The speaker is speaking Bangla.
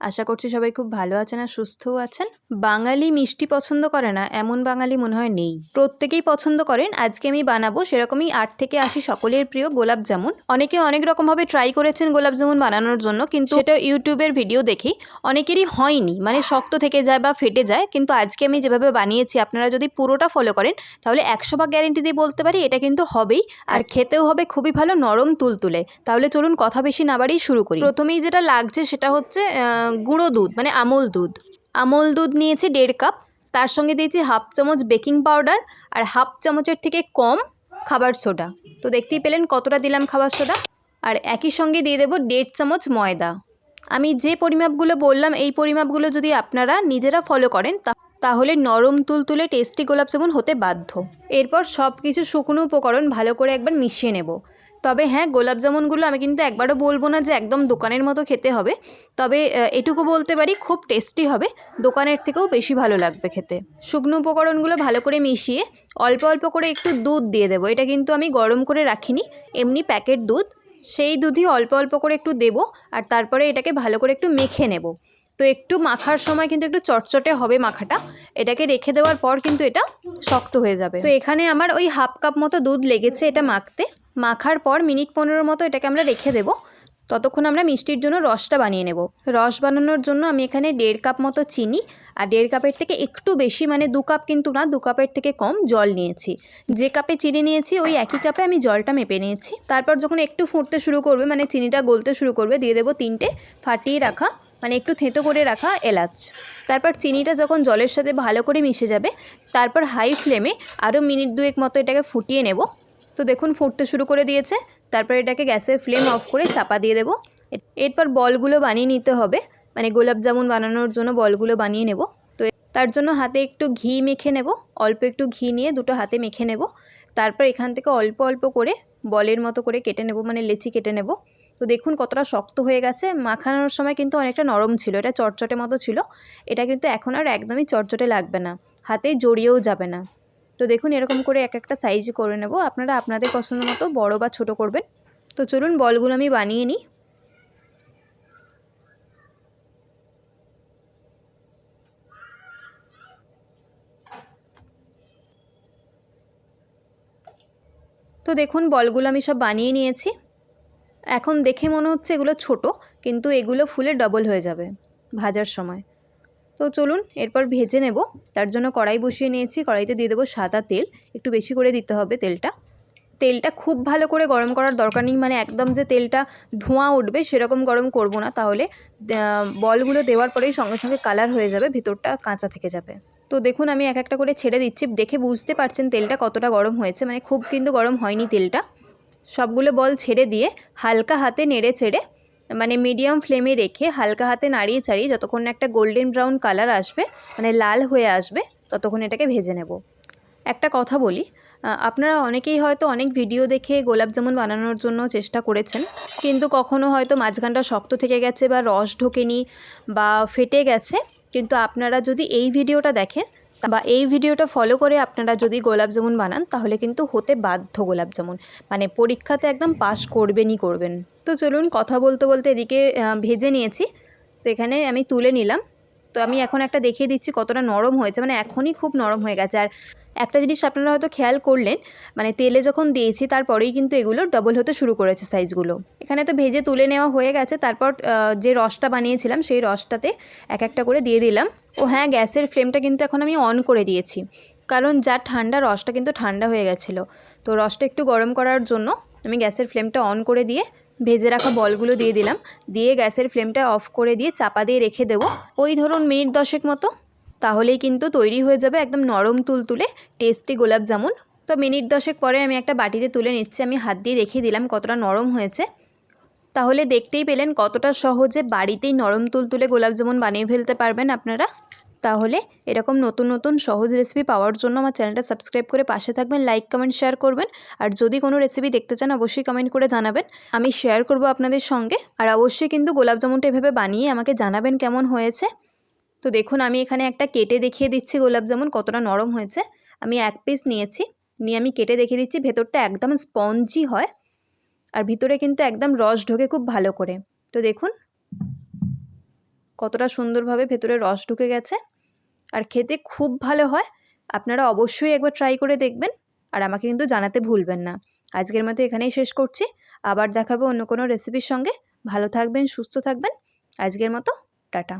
আশা করছি সবাই খুব ভালো আছেন আর সুস্থও আছেন। বাঙালি মিষ্টি পছন্দ করে না, এমন বাঙালি মনে হয় নেই। প্রত্যেকেই পছন্দ করেন, আজকে আমি বানাবো সেরকমই আট থেকে আশি সকলের প্রিয় গোলাপ জামুন। অনেকে অনেক রকমভাবে ট্রাই করেছেন গোলাপ জামুন বানানোর জন্য, কিন্তু সেটা ইউটিউবের ভিডিও দেখি। অনেকেরই হয়নি মানে শক্ত থেকে যায় বা ফেটে যায়, কিন্তু আজকে আমি যেভাবে বানিয়েছি, আপনারা যদি পুরোটা ফলো করেন, তাহলে একশো ভাগ গ্যারেন্টি দিয়ে বলতে পারি, এটা কিন্তু হবেই। আর খেতেও হবে খুবই ভালো নরম তুলতুলে। তাহলে চলুন কথা বেশি না বাড়িয়ে শুরু করি। প্রথমেই যেটা লাগছে সেটা হচ্ছে গুঁড়ো দুধ মানে আমল দুধ। আমল দুধ নিয়েছি দেড় কাপ, তার সঙ্গে দিয়েছি হাফ চামচ বেকিং পাউডার আর হাফ চামচের থেকে কম খাবার সোডা। তো দেখতেই পেলেন কতটা দিলাম খাবার সোডা। আর একই সঙ্গে দিয়ে দেবো দেড় চামচ ময়দা। আমি যে পরিমাপগুলো বললাম, এই পরিমাপগুলো যদি আপনারা নিজেরা ফলো করেন তাহলে নরম তুলতুলে টেস্টি গোলাপ জামুন হতে বাধ্য। এরপর সব কিছু শুকনো উপকরণ ভালো করে একবার মিশিয়ে নেব। তবে হ্যাঁ গোলাপ জামুনগুলো আমি কিন্তু একবারও বলব না যে একদম দোকানের মতো খেতে হবে। তবে এটুকু বলতে পারি খুব টেস্টি হবে। দোকানের থেকেও বেশি ভালো লাগবে খেতে। শুকনো উপকরণগুলো ভালো করে মিশিয়ে অল্প অল্প করে একটু দুধ দিয়ে দেবো। এটা কিন্তু আমি গরম করে রাখিনি, এমনি প্যাকেট দুধ। সেই দুধই অল্প অল্প করে একটু দেবো আর তারপরে এটাকে ভালো করে একটু মেখে নেব। তো একটু মাখার সময় কিন্তু একটু চটচটে হবে মাখাটা। এটাকে রেখে দেওয়ার পর কিন্তু এটা শক্ত হয়ে যাবে। তো এখানে আমার ওই হাফ কাপ মতো দুধ লেগেছে এটা মাখতে। মাখার পর মিনিট পনেরো মতো এটাকে আমরা রেখে দেবো। ততক্ষণ আমরা মিষ্টির জন্য রসটা বানিয়ে নেব। রস বানানোর জন্য আমি এখানে দেড় কাপ মতো চিনি আর দেড় কাপের থেকে একটু বেশি মানে দু কাপ কিন্তু না, দু কাপের থেকে কম জল নিয়েছি। যে কাপে চিনি নিয়েছি, ওই একই কাপে আমি জলটা মেপে নিয়েছি। তারপর যখন একটু ফুটতে শুরু করবে মানে চিনিটা গলতে শুরু করবে, দিয়ে দেবো তিনটে ফাটিয়ে রাখা মানে একটু থেঁতো করে রাখা এলাচ। তারপর চিনিটা যখন জলের সাথে ভালো করে মিশে যাবে, তারপর হাই ফ্লেমে আরও মিনিট দুয়েক মতো এটাকে ফুটিয়ে নেব। তো দেখুন, ফুটতে শুরু করে দিয়েছে। তারপর এটাকে গ্যাসের ফ্লেম অফ করে চাপা দিয়ে দেবো। এরপর বলগুলো বানিয়ে নিতে হবে। মানে গোলাপ জামুন বানানোর জন্য বলগুলো বানিয়ে নেব। তো তার জন্য হাতে একটু ঘি মেখে নেব। অল্প একটু ঘি নিয়ে দুটো হাতে মেখে নেব। তারপর এখান থেকে অল্প অল্প করে বলের মতো করে কেটে নেব মানে লেচি কেটে নেব। তো দেখুন, কতটা শক্ত হয়ে গেছে। মাখানোর সময় কিন্তু অনেকটা নরম ছিল, এটা চটচটে মতো ছিল। এটা কিন্তু এখন আর একদমই চটচটে লাগবে না। হাতে জড়িয়েও যাবে না। তো দেখুন, এরকম করে এক একটা সাইজ করে নেব। আপনারা আপনাদের পছন্দ মতো বড় বা ছোট করবেন। তো চলুন, বলগুলো আমি বানিয়ে নিই। তো দেখুন, বলগুলো আমি সব বানিয়ে নিয়েছি। এখন দেখে মনে হচ্ছে এগুলো ছোট, কিন্তু এগুলো ফুলে ডবল হয়ে যাবে ভাজার সময়। তো চলুন এরপর ভেজে নেব। তার জন্য কড়াই বসিয়ে নিয়েছি। কড়াইতে দিয়ে দেবো সাদা তেল। একটু বেশি করে দিতে হবে তেলটা। তেলটা খুব ভালো করে গরম করার দরকার নেই। মানে একদম যে তেলটা ধোঁয়া উঠবে সেরকম গরম করব না। তাহলে বলগুলো দেওয়ার পরেই সঙ্গে সঙ্গে কালার হয়ে যাবে, ভিতরটা কাঁচা থেকে যাবে। তো দেখুন, আমি এক একটা করে ছেড়ে দিচ্ছি। দেখে বুঝতে পারছেন তেলটা কতটা গরম হয়েছে। মানে খুব কিন্তু গরম হয়নি তেলটা। সবগুলো বল ছেড়ে দিয়ে হালকা হাতে নেড়ে ছেড়ে মানে মিডিয়াম ফ্লেমে রেখে হালকা হাতে নাড়িয়ে চাড়িয়ে যতক্ষণ একটা গোল্ডেন ব্রাউন কালার আসবে মানে লাল হয়ে আসবে, ততক্ষণ এটাকে ভেজে নেব। একটা কথা বলি আপনারা অনেকেই হয়তো অনেক ভিডিও দেখে গোলাপ জামুন বানানোর জন্য চেষ্টা করেছেন, কিন্তু কখনো হয়তো মাঝখানটা শক্ত থেকে গেছে বা রস ঢোকেনি বা ফেটে গেছে, কিন্তু আপনারা যদি এই ভিডিওটা দেখেন বা এই ভিডিওটা ফলো করে আপনারা যদি গোলাপ জামুন বানান, তাহলে কিন্তু হতে বাধ্য গোলাপ জামুন। মানে পরীক্ষাতে একদম পাস করবেনই করবেন। তো চলুন কথা বলতে বলতে এদিকে ভেজে নিয়েছি। তো এখানে আমি তুলে নিলাম। তো আমি এখন একটা দেখিয়ে দিচ্ছি কতটা নরম হয়েছে। মানে এখনই খুব নরম হয়ে গেছে। আর একটা জিনিস আপনারা হয়তো খেয়াল করলেন মানে তেলে যখন দিয়েছি তারপরেই কিন্তু এগুলো ডবল হতে শুরু করেছে সাইজগুলো এখানে তো ভেজে তুলে নেওয়া হয়ে গেছে, তারপর যে রসটা বানিয়েছিলাম সেই রসটাতে এক একটা করে দিয়ে দিলাম। ও হ্যাঁ গ্যাসের ফ্লেমটা কিন্তু এখন আমি অন করে দিয়েছি, কারণ যা ঠান্ডা রসটা কিন্তু ঠান্ডা হয়ে গেছিল। তো রসটা একটু গরম করার জন্য আমি গ্যাসের ফ্লেমটা অন করে দিয়ে ভেজে রাখা বলগুলো দিয়ে দিলাম। দিয়ে গ্যাসের ফ্লেমটা অফ করে দিয়ে চাপা দিয়ে রেখে দেবো। ওই ধরুন মিনিট দশেক মতো তাহলেই কিন্তু তৈরি হয়ে যাবে একদম নরম তুলতুলে টেস্টি গোলাপ জামুন। তো মিনিট দশেক পরে আমি একটা বাটিতে তুলে নিচ্ছি, আমি হাত দিয়ে দেখিয়ে দিলাম কতটা নরম হয়েছে। তাহলে দেখতেই পেলেন কতটা সহজে বাড়িতেই নরম তুলতুলে গোলাপ জামুন বানিয়ে ফেলতে পারবেন আপনারা। তাহলে এরকম নতুন নতুন সহজ রেসিপি পাওয়ার জন্য আমার চ্যানেলটা সাবস্ক্রাইব করে পাশে থাকবেন লাইক কমেন্ট শেয়ার করবেন। আর যদি কোনো রেসিপি দেখতে চান, অবশ্যই কমেন্ট করে জানাবেন। আমি শেয়ার করব আপনাদের সঙ্গে। আর অবশ্যই কিন্তু গোলাপ জামুনটা এভাবে বানিয়ে আমাকে জানাবেন কেমন হয়েছে। তো দেখুন, আমি এখানে একটা কেটে দেখিয়ে দিচ্ছি গোলাপ জামুন, কতটা নরম হয়েছে। আমি এক পিস নিয়েছি। নিয়ে আমি কেটে দেখিয়ে দিচ্ছি, ভেতরটা একদম স্পঞ্জি হয় আর ভিতরে কিন্তু একদম রস ঢোকে খুব ভালো করে। তো দেখুন, কতটা সুন্দরভাবে ভেতরে রস ঢুকে গেছে আর খেতে খুব ভালো হয়। আপনারা অবশ্যই একবার ট্রাই করে দেখবেন আর আমাকে কিন্তু জানাতে ভুলবেন না। আজকের মতো এখানেই শেষ করছি। আবার দেখাবো অন্য কোনো রেসিপির সঙ্গে। ভালো থাকবেন, সুস্থ থাকবেন। আজকের মতো, টাটা।